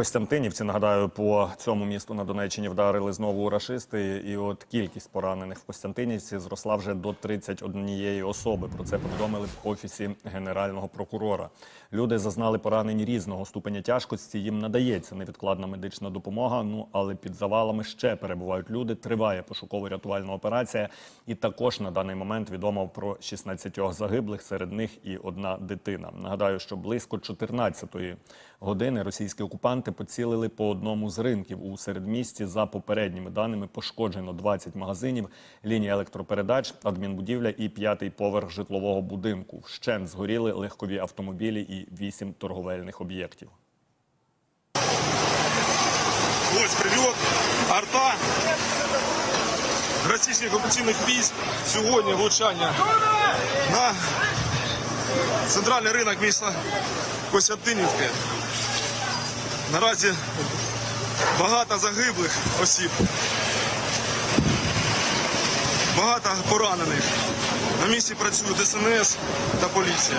Костянтинівці, нагадаю, по цьому місту на Донеччині вдарили знову рашисти, і от кількість поранених в Костянтинівці зросла вже до 31 особи. Про це повідомили в офісі генерального прокурора. Люди зазнали поранень різного ступеня тяжкості. Їм надається невідкладна медична допомога. Ну але під завалами ще перебувають люди. Триває пошуково-рятувальна операція. І також на даний момент відомо про 16 загиблих, серед них і одна дитина. Нагадаю, що близько 14-ї години російські окупанти поцілили по одному з ринків у середмісті. За попередніми даними пошкоджено 20 магазинів, лінія електропередач, адмінбудівля і п'ятий поверх житлового будинку. Вщент згоріли легкові автомобілі і вісім торговельних об'єктів. Ось прильот, арта російських окупаційних військ. Сьогодні влучання на центральний ринок міста Костянтинівки. Наразі багато загиблих осіб, багато поранених. На місці працюють ДСНС та поліція.